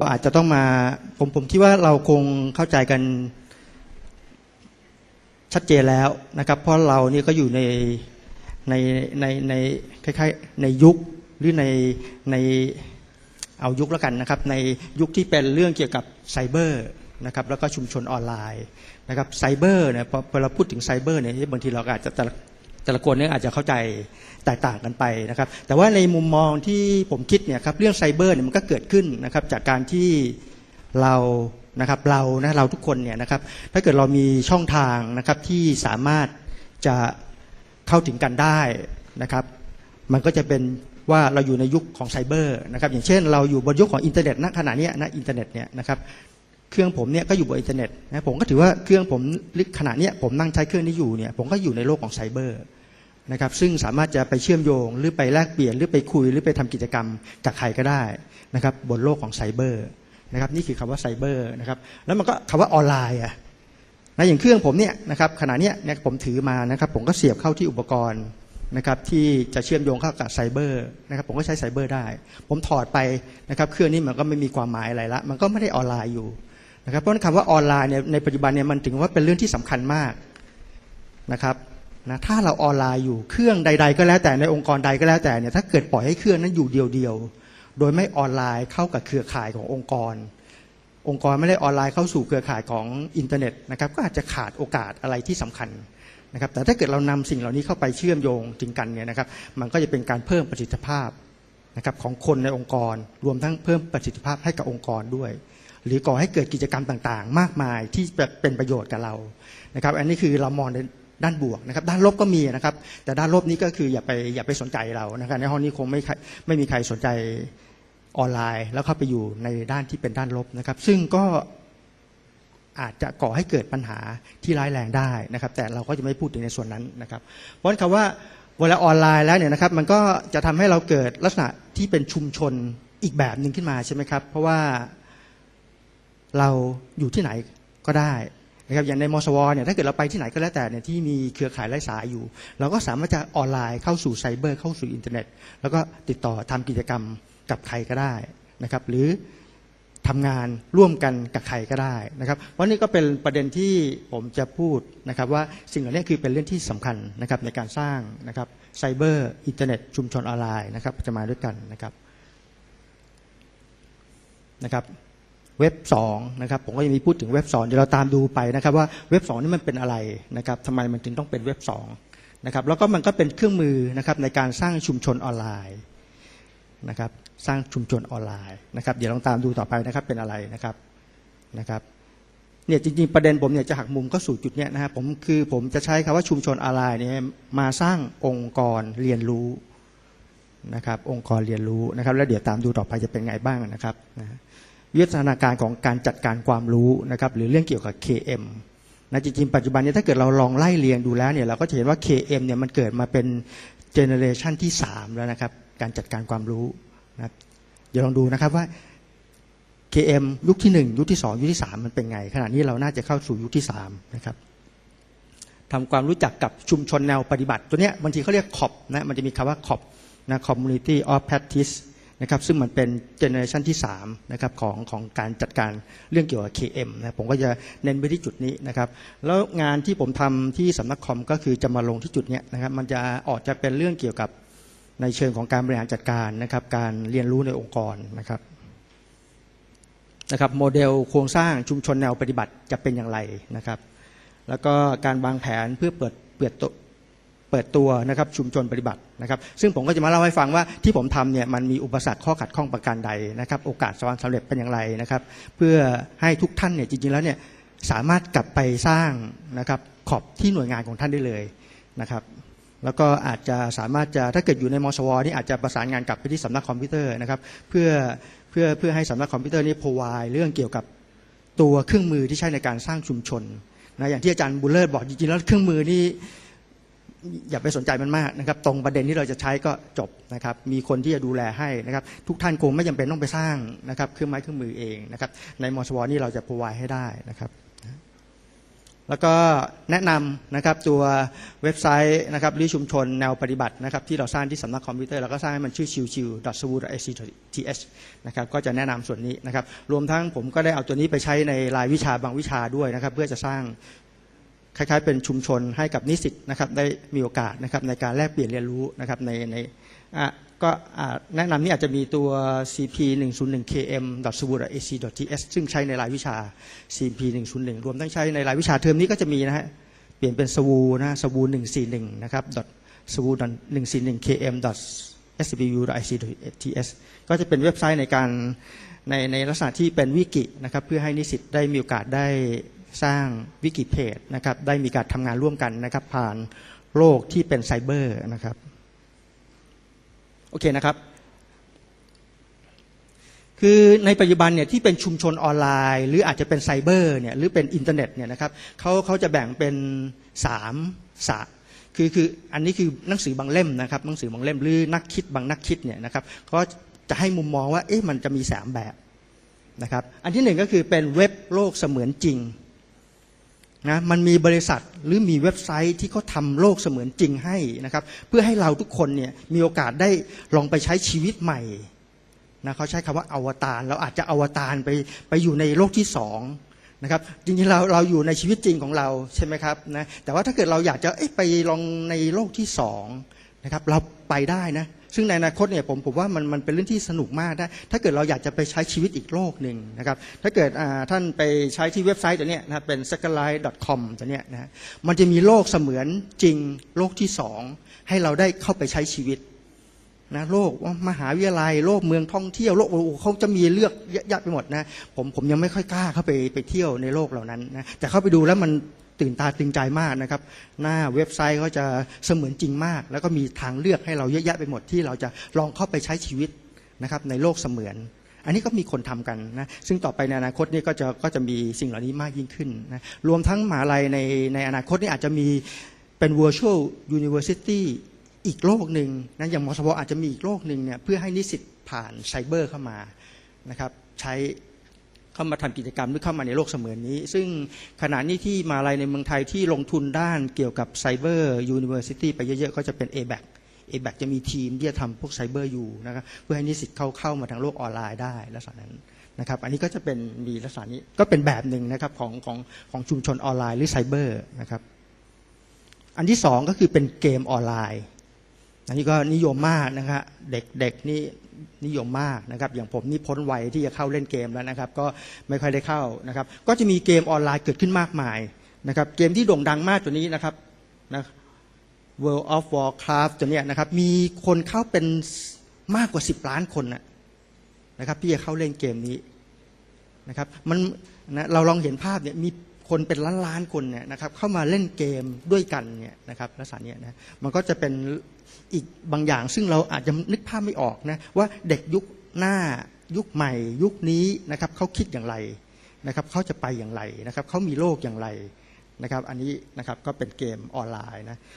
ก็อาจจะต้องมาผมผมคิดว่าเราคงเข้าใจกันชัดเจนแล้วนะครับ เพราะเรานี่ก็อยู่ในในในในคล้ายๆในยุคหรือในในเอายุคแล้วกันนะครับ ในยุคที่เป็นเรื่องเกี่ยวกับไซเบอร์นะครับแล้วก็ชุมชนออนไลน์นะครับไซเบอร์เนี่ยพอเราพูดถึงไซเบอร์เนี่ยบางทีเราก็อาจจะ แต่ละคนเนี่ยอาจจะเข้าใจแตกต่างกันไปนะครับ แต่ว่าในมุมมองที่ผมคิดเนี่ยครับเรื่องไซเบอร์เนี่ยมันก็เกิดขึ้นนะครับจากการที่เรานะครับเรานะเราทุกคนเนี่ยนะครับถ้าเกิดเรามีช่องทางนะครับที่สามารถจะเข้าถึงกันได้นะครับ มันก็จะเป็นว่าเราอยู่ในยุคของไซเบอร์นะครับอย่างเช่นเราอยู่บนยุคของอินเทอร์เน็ตณขณะเนี้ยนะอินเทอร์เน็ตเนี่ยนะครับเครื่องผมเนี่ยก็อยู่บนอินเทอร์เน็ตนะผมก็ถือว่าเครื่องผมขณะเนี้ยผมนั่งใช้เครื่องนี้อยู่เนี่ยผมก็อยู่ในโลกของไซเบอร์ นะครับซึ่งสามารถจะไปเชื่อมโยง หรือไปแลกเปลี่ยนหรือไปคุย หรือไปทำกิจกรรมจากใครก็ได้นะครับบนโลกของไซเบอร์นะครับนี่คือคำว่าไซเบอร์นะครับแล้วมันก็คำว่าออนไลน์อะนะอย่างเครื่องผมเนี่ยนะครับขณะเนี้ยเนี่ยผมถือมานะครับผมก็เสียบเข้าที่อุปกรณ์นะครับที่จะเชื่อมโยงเข้ากับไซเบอร์นะครับผมก็ใช้ไซเบอร์ได้ ผมถอดไปนะครับเครื่องนี้มันก็ไม่มีความหมายอะไรละ มันก็ไม่ได้ออนไลน์อยู่นะครับเพราะนั้นคำว่าออนไลน์เนี่ยในปัจจุบันเนี่ยมันถึงว่าเป็นเรื่องที่สำคัญมากนะครับ นะถ้าเราออนไลน์อยู่เครื่องใด ๆ ก็แล้วแต่ในองค์กรใดก็แล้วแต่เนี่ยถ้าเกิดปล่อยให้เครื่องนั้นอยู่เดียวๆโดยไม่ออนไลน์เข้ากับเครือข่ายขององค์กร องค์กรไม่ได้ออนไลน์เข้าสู่เครือข่ายของอินเทอร์เน็ตนะครับก็อาจจะขาดโอกาสอะไรที่สำคัญนะครับแต่ถ้าเกิดเรานำสิ่งเหล่านี้เข้าไปเชื่อมโยงถึงกันเนี่ยนะครับมันก็จะเป็นการเพิ่มประสิทธิภาพนะครับของคนในองค์กร รวมทั้งเพิ่มประสิทธิภาพให้กับองค์กรด้วย หรือก่อให้เกิดกิจกรรมต่างๆ มากมายที่เป็นประโยชน์กับเรานะครับอันนี้คือเรามองใน ด้านบวกนะครับ ด้านลบก็มีนะครับ แต่ด้านลบนี้ก็คืออย่าไปอย่าไปสนใจเรานะครับ ในห้องนี้คงไม่ไม่มีใครสนใจออนไลน์ แล้วเข้าไปอยู่ในด้านที่เป็นด้านลบนะครับ ซึ่งก็อาจจะก่อให้เกิดปัญหาที่ร้ายแรงได้นะครับ แต่เราก็จะไม่พูดถึงในส่วนนั้นนะครับ เพราะคำว่าเวลาออนไลน์แล้วเนี่ยนะครับ มันก็จะทำให้เราเกิดลักษณะที่เป็นชุมชนอีกแบบหนึ่งขึ้นมาใช่ไหมครับ เพราะว่าเราอยู่ที่ไหนก็ได้ นะครับอย่างในมสวเนี่ยถ้าเกิดเราไปที่ไหนก็แล้วแต่เนี่ยที่มีเครือข่ายไร้สายอยู่ เราก็สามารถจะออนไลน์เข้าสู่ไซเบอร์เข้าสู่อินเทอร์เน็ต แล้วก็ติดต่อทำกิจกรรมกับใครก็ได้นะครับ หรือทำงานร่วมกันกับใครก็ได้นะครับ เพราะนี่ก็เป็นประเด็นที่ผมจะพูดนะครับ ว่าสิ่งเหล่านี้คือเป็นเรื่องที่สำคัญนะครับในการสร้างนะครับไซเบอร์อินเทอร์เน็ตชุมชนออนไลน์นะครับจะมาด้วยกันนะครับนะครับ เว็บ2นะครับผมก็ยังมีพูดถึงเว็บ2เดี๋ยวเราตามดูไปนะครับว่าเว็บ2นี่มันเป็นอะไรนะครับทำไมมันถึงต้องเป็นเว็บ2นะครับแล้วก็มันก็เป็นเครื่องมือนะครับในการสร้างชุมชนออนไลน์นะครับสร้างชุมชนออนไลน์นะครับเดี๋ยวลองตามดูต่อไปนะครับเป็นอะไรนะครับนะครับเนี่ยจริงๆ ประเด็นผมเนี่ยจะหักมุมก็สู่จุดเนี้ยนะครับผมคือผมจะใช้คำว่าชุมชนออนไลน์เนี่ยมาสร้างองค์กรเรียนรู้นะครับองค์กรเรียนรู้นะครับ แล้วเดี๋ยวตามดูต่อไปจะเป็นไงบ้างนะครับนะ วิวัฒนาการของการจัดการความรู้นะครับหรือเรื่องเกี่ยวกับ KM นะจริงๆปัจจุบันนี้ถ้าเกิดเราลองไล่เรียงดูแล้วเนี่ยเราก็จะเห็นว่า KM เนี่ยมันเกิดมาเป็นเจเนเรชันที่ 3 แล้วนะครับ การจัดการความรู้นะเดี๋ยวลองดูนะครับว่า KM ยุคที่ 1 ยุคที่ 2 ยุคที่ 3 มันเป็นไง ขณะนี้เราน่าจะเข้าสู่ยุคที่ 3 นะครับทำความรู้จักกับชุมชนแนวปฏิบัติ ตัวเนี้ยบางทีเขาเรียกขอบนะมันจะมีคำว่าขอบนะ community of practice นะครับซึ่งมันเป็นเจเนอเรชันที่3นะครับของของการจัดการเรื่องเกี่ยวกับ KM นะผมก็จะเน้นไปที่จุดนี้นะครับแล้วงานที่ผมทำที่สำนักคอมก็คือจะมาลงที่จุดนี้นะครับมันจะออกจะเป็นเรื่องเกี่ยวกับในเชิงของการบริหารจัดการนะครับการเรียนรู้ในองค์กรนะครับนะครับโมเดลโครงสร้างชุมชนแนวปฏิบัติจะเป็นอย่างไรนะครับ แล้วก็การวางแผนเพื่อเปิดเปิด เปิดตัวนะครับชุมชนปฏิบัตินะครับ ซึ่งผมก็จะมาเล่าให้ฟังว่าที่ผมทำเนี่ยมันมีอุปสรรคข้อขัดข้องประการใดนะครับ โอกาสสวรรค์สำเร็จเป็นอย่างไรนะครับ เพื่อให้ทุกท่านเนี่ยจริงๆแล้วเนี่ยสามารถกลับไปสร้างนะครับขอบที่หน่วยงานของท่านได้เลยนะครับ แล้วก็อาจจะสามารถจะถ้าเกิดอยู่ในมสวนี่อาจจะประสานงานกลับไปที่สำนักคอมพิวเตอร์นะครับ เพื่อเพื่อเพื่อให้สำนักคอมพิวเตอร์นี่พวายเรื่องเกี่ยวกับตัวเครื่องมือที่ใช้ในการสร้างชุมชนนะอย่างที่อาจารย์บุลเลอร์บอกจริงๆแล้วเครื่องมือนี่ อย่าไปสนใจมันมากนะครับ ตรงประเด็นที่เราจะใช้ก็จบนะครับ มีคนที่จะดูแลให้นะครับ ทุกท่านคงไม่จำเป็นต้องไปสร้างนะครับเครื่องไม้เครื่องมือเองนะครับ ในมอสวนี่เราจะพวายให้ได้นะครับ แล้วก็แนะนำนะครับตัวเว็บไซต์นะครับหรือชุมชนแนวปฏิบัตินะครับ ที่เราสร้างที่สำนักคอมพิวเตอร์เราก็สร้างให้มันชื่อชิวชิว s w a c t h นะครับก็จะแนะนำส่วนนี้นะครับ รวมทั้งผมก็ได้เอาตัวนี้ไปใช้ในรายวิชาบางวิชาด้วยนะครับ เพื่อจะสร้าง คล้ายๆ เป็นชุมชนให้กับนิสิตนะครับได้มีโอกาสนะครับในการแลกเปลี่ยนเรียนรู้นะครับในในอะก็อะแนะนำนี่อาจจะมีตัว cp 1 0 1 km s w a c th ซึ่งใช้ในรายวิชา cp 1 0 1รวมทั้งใช้ในรายวิชาเทอมนี้ก็จะมีนะฮะเปลี่ยนเป็นสวูนะสวูหนึ่งสี่หนึ่งนะครับสวูหนึ่งสี่หนึ่ง km sbu ic ts ก็จะเป็นเว็บไซต์ในการในในลักษณะที่เป็นวิกินะครับเพื่อให้นิสิตได้มีโอกาสได้ สร้างวิกิเพจนะครับได้มีการทำงานร่วมกันนะครับผ่านโลกที่เป็นไซเบอร์นะครับโอเคนะครับ คือในปัจจุบันเนี่ยที่เป็นชุมชนออนไลน์ หรืออาจจะเป็นไซเบอร์เนี่ยหรือเป็นอินเทอร์เน็ตเนี่ยนะครับเขาเขาจะแบ่งเป็นสามสะคือคืออันนี้คือหนังสือบางเล่มนะครับหนังสือบางเล่มหรือนักคิดบางนักคิดเนี่ยนะครับเขาจะให้มุมมองว่าเอ๊ะมันจะมีสามแบบนะครับอันที่หนึ่งก็คือเป็นเว็บโลกเสมือนจริง นะมันมีบริษัทหรือมีเว็บไซต์ที่เขาทำโลกเสมือนจริงให้นะครับ เพื่อให้เราทุกคนเนี่ยมีโอกาสได้ลองไปใช้ชีวิตใหม่นะเขาใช้คำว่าอวตารเราอาจจะอวตารไปไปอยู่ในโลกที่สองนะครับจริงๆเราเราอยู่ในชีวิตจริงของเราใช่ไหมครับนะแต่ว่าถ้าเกิดเราอยากจะเอ๊ะไปลองในโลกที่สอง นะครับเราไปได้นะซึ่งในอนาคตเนี่ยผมผมว่ามันมันเป็นเรื่องที่สนุกมากนะถ้าเกิดเราอยากจะไปใช้ชีวิตอีกโลกหนึ่งนะครับถ้าเกิดท่านไปใช้ที่เว็บไซต์ตัวเนี้ยนะเป็น s e c o n d l i g h t c o m ตัวเนี้ยนะฮะมันจะมีโลกเสมือนจริงโลกที่สองให้เราได้เข้าไปใช้ชีวิตนะโลกมหาวิทยาลัยโลกเมืองท่องเที่ยวโลกโอ้โหเขาจะมีเลือกเยอะแยะไปหมดนะผมผมยังไม่ค่อยกล้าเข้าไปไปเที่ยวในโลกเหล่านั้นนะแต่เข้าไปดูแล้วมัน ตื่นตาตื่นใจมากนะครับ หน้าเว็บไซต์เขาจะเสมือนจริงมาก แล้วก็มีทางเลือกให้เราเยอะแยะไปหมดที่เราจะลองเข้าไปใช้ชีวิตนะครับในโลกเสมือน อันนี้ก็มีคนทำกันนะซึ่งต่อไปในอนาคตนี่ก็จะก็จะมีสิ่งเหล่านี้มากยิ่งขึ้นนะรวมทั้งมหาลัยในในอนาคตนี่อาจจะมีเป็น virtual university อีกโลกหนึ่งนะอย่างมสวอาจจะมีอีกโลกหนึ่งเนี่ยเพื่อให้นิสิตผ่านไซเบอร์เข้ามานะครับใช้ เข้ามาทำกิจกรรมหรือเข้ามาในโลกเสมือนนี้ ซึ่งขณะนี้ที่มาลัยในเมืองไทยที่ลงทุนด้านเกี่ยวกับไซเบอร์ยูนิเวอร์ซิตี้ไปเยอะๆ ก็จะเป็น a b a c a b a c จะมีทีมที่จะทำพวกไซเบอร์อยู่นะครับเพื่อให้นิสิตเข้าเข้ามาทางโลกออนไลน์ได้ลักษณะนั้นนะครับ อันนี้ก็จะเป็นมีลักษณะนี้ก็เป็นแบบหนึ่งนะครับของของของชุมชนออนไลน์หรือไซเบอร์นะครับ อันที่สองก็คือเป็นเกมออนไลน์ อันนี้ก็นิยมมากนะครับเด็กเด็กนี่นิยมมากนะครับ อย่างผมนี่พ้นวัยที่จะเข้าเล่นเกมแล้วนะครับ ก็ไม่ค่อยได้เข้านะครับ ก็จะมีเกมออนไลน์เกิดขึ้นมากมายนะครับ เกมที่โด่งดังมากตัวนี้นะครับนะ World of Warcraft ตัวเนี้ยนะครับ มีคนเข้าเป็นมากกว่า 10 ล้านคนนะนะครับที่จะเข้าเล่นเกมนี้นะครับ มันนะเราลองเห็นภาพเนี่ยมี คนเป็นล้านล้านๆคนเนี่ยนะครับเข้ามาเล่นเกมด้วยกันเนี่ยนะครับลักษณะเนี้ยนะมันก็จะเป็นอีกบางอย่างซึ่งเราอาจจะนึกภาพไม่ออกนะว่าเด็กยุคหน้ายุคใหม่ ยุคนี้นะครับเขาคิดอย่างไรนะครับเขาจะไปอย่างไรนะครับเขามีโลกอย่างไรนะครับอันนี้นะครับก็เป็นเกมออนไลน์นะ